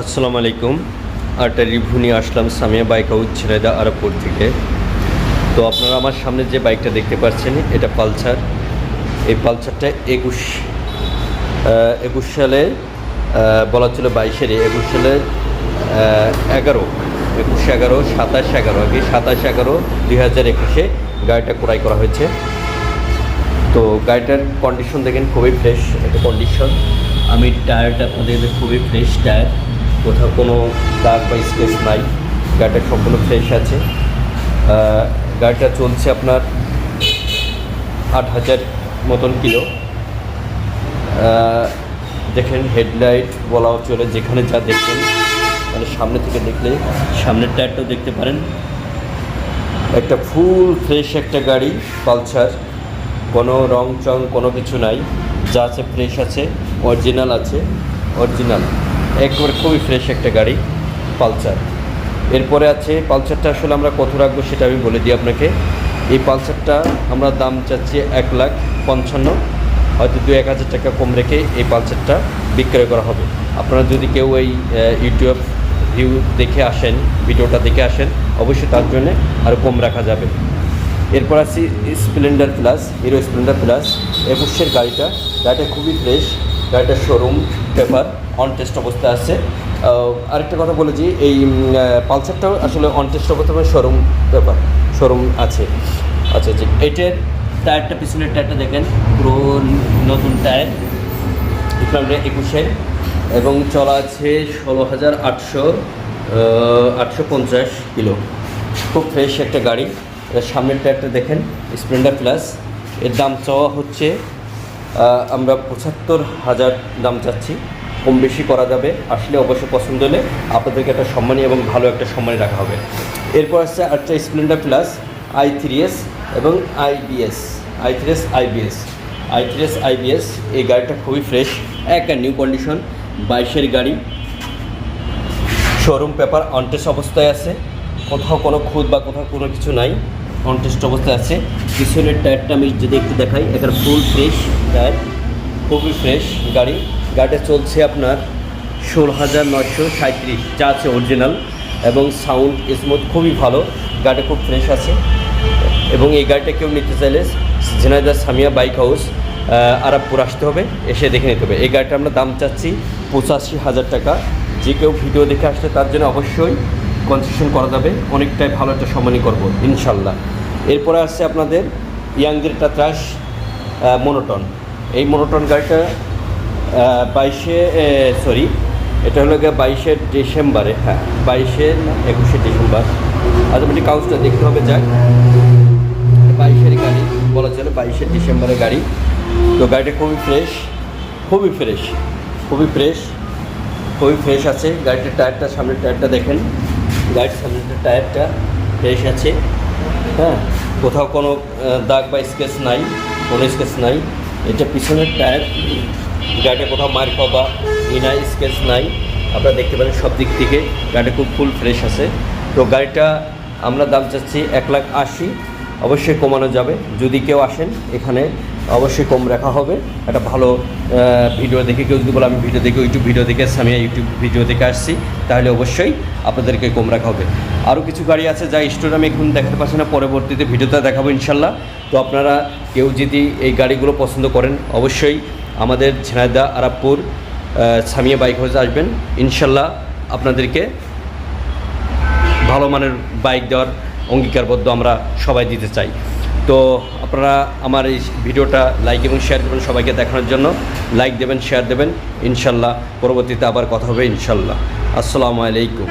আসসালামু আলাইকুম। আরটা রিভিউ নিয়ে আসলাম সামিয়া বাইক হাউস ছেড়েদা আরবপুর থেকে তো আপনারা আমার সামনে যে বাইকটা দেখতে পাচ্ছেন, এটা পালসার। এই পালসারটা একুশ একুশ সালে বলা ছিল বাইশের, একুশ সালে এগারো, একুশ এগারো, সাতাশ এগারো, আগে সাতাশ এগারো দুই হাজার একুশে গাড়িটা ক্রয় করা হয়েছে। তো গাড়িটার কন্ডিশন দেখেন খুবই ফ্রেশ একটা কন্ডিশন আমি টায়ারটা আপনাদের খুবই ফ্রেশ টায়ার কোথাও কোনো দাগ বা স্কেচ নাই। গাড়িটা সম্পূর্ণ ফ্রেশ আছে। গাড়িটা চলছে আপনার আট হাজার মতন কিলো। দেখেন হেডলাইট বলাও চলে, যেখানে যা দেখবেন মানে সামনে থেকে দেখলে, সামনের টায়ারটাও দেখতে পারেন। একটা ফুল ফ্রেশ একটা গাড়ি, পালসার, কোনো রং চং কোনো কিছু নাই। যা আছে ফ্রেশ আছে অরিজিনাল আছে অরিজিনাল একবারে খুবই ফ্রেশ একটা গাড়ি, পালসার। এরপরে আছে, পালসারটা আসলে আমরা কত রাখব সেটা আমি বলে দিই আপনাকে। এই পালসারটা আমরা দাম চাচ্ছি এক লাখ পঞ্চান্ন, হয়তো দু এক হাজার টাকা কম রেখে এই পালসারটা বিক্রয় করা হবে। আপনারা যদি কেউ এই ইউটিউব ভিউ দেখে আসেন, ভিডিওটা দেখে আসেন, অবশ্যই তার জন্য আরও কম রাখা যাবে। এরপর আছি Splendor plus Hero Splendor plus একুশের গাড়িটা গাড়িটা খুবই ফ্রেশ গাড়িটার শোরুম পেপার অন টেস্ট অবস্থায় আছে। আরেকটা কথা বলেছি এই পালসারটাও আসলে অন টেস্ট অবস্থায় শোরুম পেপার শোরুম আছে। আচ্ছা জি এটার টায়ারটা পিছনের টায়ারটা দেখেন, পুরো নতুন টায়ার ইকরামটা একুশে। এবং চলা আছে ষোলো হাজার আটশো আটশো পঞ্চাশ কিলো। খুব ফ্রেশ একটা গাড়ি। সামনের টায়ারটা দেখেন স্প্লেন্ডার প্লাস এর দাম চাওয়া হচ্ছে আমরা পঁচাত্তর হাজার দাম চাচ্ছি। কম বেশি করা যাবে। আসলে অবশ্যই পছন্দ হলে আপনাদেরকে একটা সম্মানী এবং ভালো একটা সম্মানী রাখা হবে। এরপর আসছে আরেকটা Splendor plus I three S এবং IBS I three S IBS I three S IBS এই গাড়িটা খুবই ফ্রেশ এক নিউ কন্ডিশন বাইশের গাড়ি। শোরুম পেপার অনটেস্ট অবস্থায় আছে। কোথাও কোনো খুদ বা কোথাও কোনো কিছু নাই। অনটেস্ট অবস্থায় আছে। পিছনের টায়ারটা আমি যদি একটু দেখাই এখানে ফুল ফ্রেশ টায়ার খুবই ফ্রেশ গাড়ি। গাড়িটা চলছে আপনার ষোলো হাজার নয়শো সাঁত্রিশ যা আছে অরিজিনাল এবং সাউন্ড স্মুথ খুবই ভালো। গাড়িটা খুব ফ্রেশ আছে। এবং এই গাড়িটা কেউ নিতে চাইলে ঝিনাইদা সামিয়া বাইক হাউস আরাবপুর আসতে হবে, এসে দেখে নিতে হবে। এই গাড়িটা আমরা দাম চাচ্ছি পঁচাশি হাজার টাকা। যে কেউ ভিডিও দেখে আসলে তার জন্য অবশ্যই কনসেশন করা যাবে। অনেকটাই ভালো একটা সম্মানই করব, ইনশাল্লাহ। এরপরে আসছে আপনাদের ইয়াংদের টাত্রাস মনোটন এই মনোটন গাড়িটা বাইশে সরি এটা হলো গিয়ে বাইশে ডিসেম্বরে হ্যাঁ বাইশে একুশে ডিসেম্বর। অটোমেটিক কাউন্সটা দেখতে হবে, যাক। বাইশের গাড়ি, বলা চলে বাইশে ডিসেম্বরের গাড়ি। তো গাড়িটা খুবই ফ্রেশ খুবই ফ্রেশ খুবই ফ্রেশ খুবই ফ্রেশ আছে। গাড়িটার টায়ারটা সামনের টায়ারটা দেখেন। গাড়ির সামনের টায়ারটা ফ্রেশ আছে। হ্যাঁ কোথাও কোনো দাগ বা স্কেচ নাই, কোনো স্কেচ নাই। এটা পিছনের টায়ার। গাড়িটা কোথাও মার পাবা ইনা স্কেচ নাই। আপনারা দেখতে পারেন সব দিক থেকে গাড়িটা খুব ফুল ফ্রেশ আছে। তো গাড়িটা আমরা দাম চাচ্ছি এক লাখ আশি। অবশ্যই কমানো যাবে। যদি কেউ আসেন এখানে অবশ্যই কম রাখা হবে। একটা ভালো ভিডিও দেখে কেউ যদি বলে আমি ভিডিও দেখে ইউটিউব ভিডিও দেখে আসছি আমি ইউটিউব ভিডিও দেখে আসছি তাহলে অবশ্যই আপনাদেরকে কম রাখা হবে। আরও কিছু গাড়ি আছে যা স্টোরে আমি এখন দেখাতে পারছি না পরবর্তীতে ভিডিওতে দেখাবো ইনশাল্লাহ তো আপনারা কেউ যদি এই গাড়িগুলো পছন্দ করেন অবশ্যই আমাদের ঝিনাইদা আরাবপুর আহ, সামিয়া বাইক হাউসে আসবেন। ইনশাল্লাহ আপনাদেরকে ভালো মানের বাইক দেওয়ার অঙ্গীকারবদ্ধ আমরা সবাই দিতে চাই। তো আপনারা আমার এই ভিডিওটা লাইক এবং শেয়ার করবেন সবাইকে দেখানোর জন্য। লাইক দেবেন শেয়ার দেবেন। ইনশাল্লাহ পরবর্তীতে আবার কথা হবে, ইনশাল্লাহ। আসসালামু আলাইকুম।